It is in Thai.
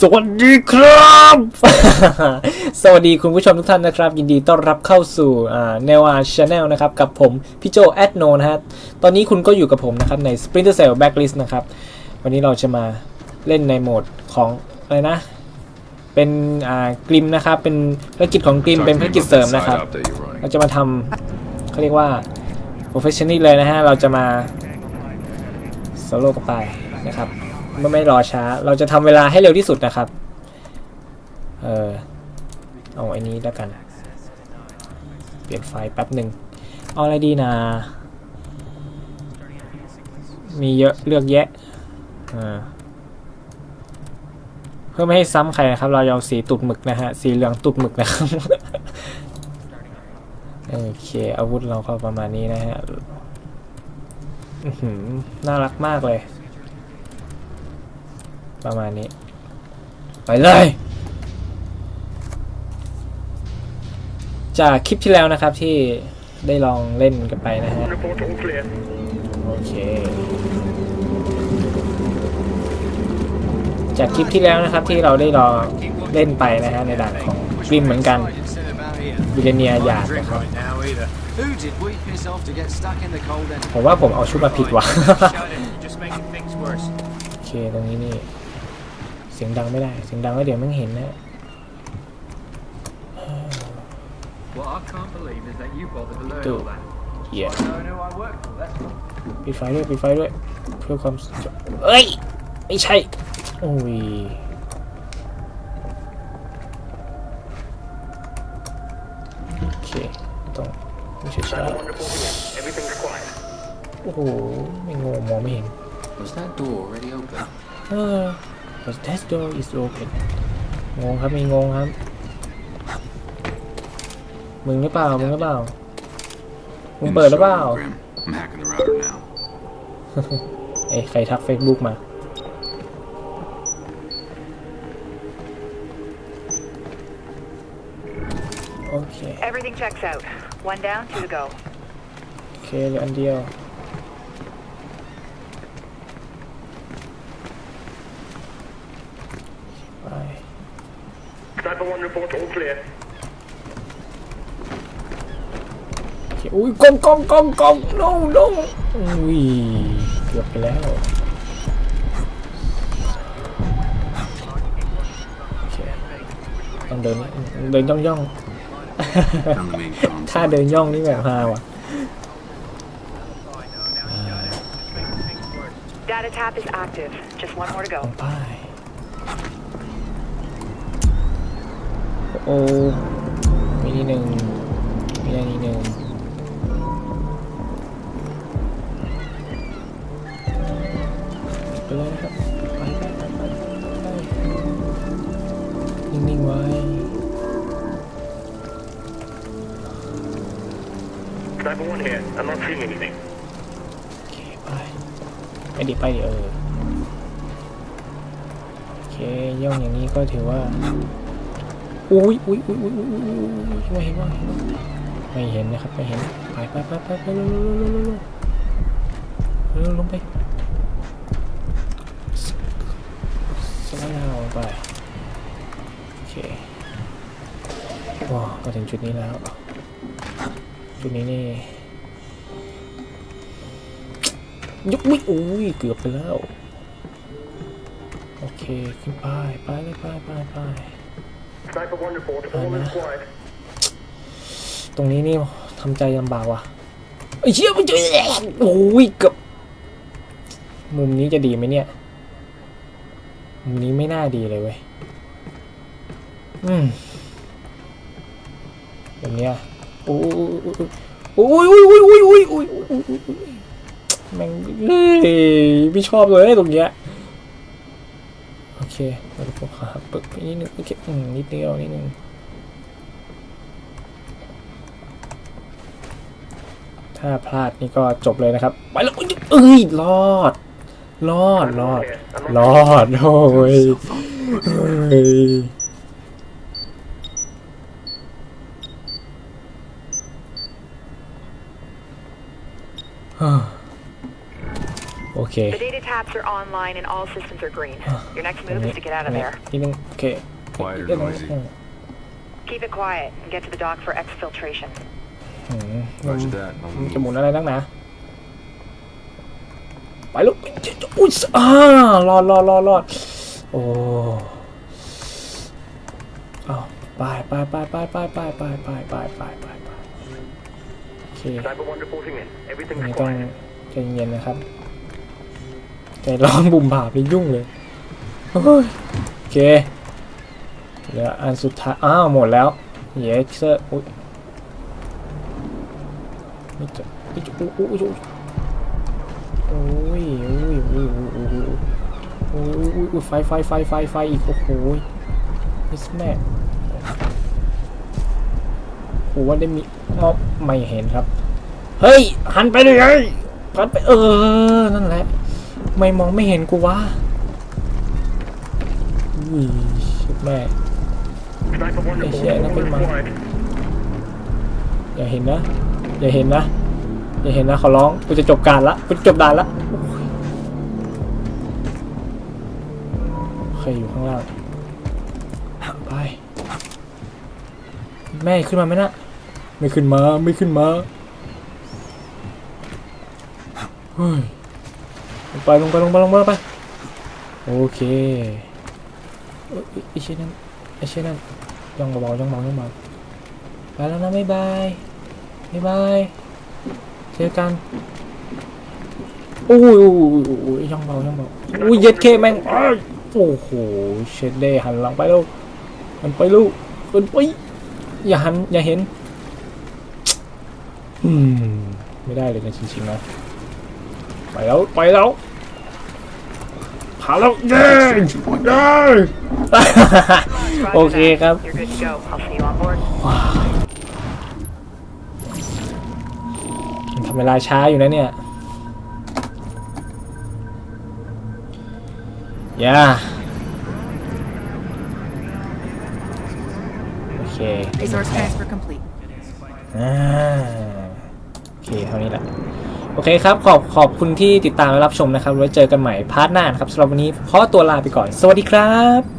สวัสดีครับ สวัสดีคุณผู้ชมทุกท่านนะครับ ยินดีต้อนรับเข้าสู่เนวาชาแนลนะครับ กับผมพี่โจแอดโนนะฮะ ตอนนี้คุณก็อยู่กับผมนะครับ ใน Splinter Cell Backlist นะครับ วันนี้เราจะมาเล่นในโหมดของอะไรนะ เป็นอ่ากริมนะครับ เป็นภารกิจของกริม เป็นภารกิจเสริมนะครับ เราจะมาทำเขาเรียกว่า professional เลยนะฮะ เราจะมาโซโล่กับไปนะครับ มื่ไม่รอช้า เราจะทำเวลาให้เร็วที่สุดนะครับ เออเอาไอ้นี้แล้วกัน เปลี่ยนไฟล์แป๊บหนึ่งเอาอะไรดีนะมีเยอะเลือกแยะอ่าเพื่อไม่ให้ซ้ำใครนะครับ เราเอาสีตุดหมึกนะฮะ สีเหลืองตุดหมึกนะครับโอเค อาวุธเราก็ประมาณนี้นะฮะอื้อหือน่ารักมากเลย ประมาณนี้ ไปเลย จากคลิปที่แล้วนะครับที่ได้ลองเล่นกันไปนะฮะ โอเค จากคลิปที่แล้วนะครับที่เราได้ลองเล่นไปนะฮะในด่านของกริมเหมือนกันวิเลเนียหยาดนะครับผมว่าผมเอาชุดมาผิดว่ะ โอเค ตรงนี้นี่ เสียงดังไม่ได้ เสียงดังแล้วเดี๋ยวมันเห็นนะ What I can't believe is that you bothered to learn Dude. all that. เหี้ย Knowing who I work for, that's all. ปิดไฟด้วยปิดไฟด้วย เพื่อความสดเอ้ย ไม่ใช่ โอ้ย โอเค ต้องไม่ใช่ช้า Everything's quiet. โอ้โห ไม่งงมองไม่เห็น Was that door already open? เออ but that door is open งงครับมีงงครับ มึงหรือเปล่า มึงหรือเปล่า มึง In เปิดหรือเปล่า showroom, Grim. I'm hacking the router now. เอ้ยใครทัก Facebook มา โอเค Everything checks out. One down, two to go. โอเคเหลืออันเดียว ไป Sniper 1 report all clear. โอเคอุ้ยกล้องกล้องกล้องกล้อง no no อุ้ยเกือบไปแล้วโอเคต้องเดินเดินย่องย่อง Found the main console. ถ้าเดินย่องนี่แบบฮาว่ะ Data tap is active. Just one more to ล go. งไป โอ้มีนี่หนึ่งมีอันนี้หนึ่งไปเลยนะครับไปไปไปไปไปนิ่งๆไว้ Sniper 1 here. I'm not seeing anything. โอเคไปไปดิไปดิเออโอเคย่องอย่างนี้ก็ถือว่า อุ้ยอุ้ยอุ้ยอุ้ยอุ้ยอุ้ยอุ้ยไม่เห็นว่าเห็นว่าไม่เห็นนะครับไม่เห็นไปไปไปไปไปเร็วเร็วเร็วเร็วเร็วลงไปสไลด์ดาวน์ไปโอเคว้าวมาถึงจุดนี้แล้วจุดนี้นี่ยกวิอุ้ยเกือบไปแล้วโอเคขึ้นไปไปเลยไปไปไป ตรงนี้นี่ทำใจลำบากว่ะไอ้เชี่ยมันจะโอ้ยกับมุมนี้จะดีไหมเนี่ย มุมนี้ไม่น่าดีเลยเว้ย อืมแบบเนี้ยโอ้ยโอ้ยโอ้ยโอ้ยโอ้ยโอ้ยโอ้ยแม่งเลยไม่ชอบเลยตรงเนี้ย โอเคเราจะพกขาปึกไปนิดนึงโอเคอืมนิดเดียวนิดนึงถ้าพลาดนี่ก็จบเลยนะครับ ไปแล้วเอ้ยรอด รอดรอดรอดโอ้ยเฮ้ยฮ่า โอเค The data taps are online and all systems are green. Your next ตรง move นี้ is to get out ตร of งนี้ there. นิดนึงโอเค Quiet or เดี๋ยวตรงนี้ noisy? อืม Keep it quiet and get to the dock for exfiltration. อืม Roger that. I'll มัน move. จะหมุนอะไรนักหนาไปลูกอุ้ยอ่ารอดรอดรอดรอดโอ้เอาไปไปไปไปไปไปไปไปไปไปไปไปโอเค Cyber One reporting in. อัน Everything's นี้ต้อง quiet. ใจเย็นนะครับ ใจร้อนบุ่มบ่าไปยุ่งเลยโอ้ยโอเคเหลืออันสุดท้าย อ้าว หมดแล้วเยสเซอร์อุ้ยไม่เจอไม่เจออุ้ยอุ้ยอุ้ยอุ้ยอุ้ยอุ้ยอุ้ยอุ้ยอุ้ยอุ้ยอุ้ยไฟไฟไฟไฟไฟอีกโอ้โหมิสแม่โหว่าได้มีมอบไม่เห็นครับ เฮ้ย หันไปเลยหันไปเออ นั่นแหละ ไม่มองไม่เห็นกูวะอุ้ยชิบแม่ Sniper One Hey, reporting. shit, All nothing, is man. quiet. อย่าเห็นนะ อย่าเห็นนะ อย่าเห็นนะขอร้อง กูจะจบการละ กูจะจบด่านละโอ้ยโอเคอยู่ข้างล่าง ไป แม่ขึ้นมาไหมนะ ไม่ขึ้นมา ไม่ขึ้นมา เฮ้ย งไปลงไปลงไปลงไปลงไปโอเคเอ้ยไอเช่นนั้นไอเช่นนั้นย่องเบาๆย่องเบาย่องเบาไปแล้วนะบ๊ายบายบ๊ายบายเจอกันโอ้ยโอ้ยโอ้ยโอ้ยย่องเบาย่องเบาอุ้ยเย็ดเคแม่งอ้ายโอ้โหเชดเดย์หันหลังไปลูกหันไปลูกหันไปอย่าหันอย่าเห็น อืม ไม่ได้เลยนะจริงๆนะ ไปแล้วไปแล้วผ่านแล้วเย้เย้ Roger โอเคครับ that. You're good to go. I'll see you on board. มันทำเวลาช้าอยู่นะเนี่ยย่าโอเค Resource transfer complete. อ่าโอเคเท่านี้แหละ โอเคครับ ขอบขอบคุณที่ติดตามและรับชมนะครับไว้เจอกันใหม่พาร์ทหน้านะครับสำหรับวันนี้ขอตัวลาไปก่อน สวัสดีครับ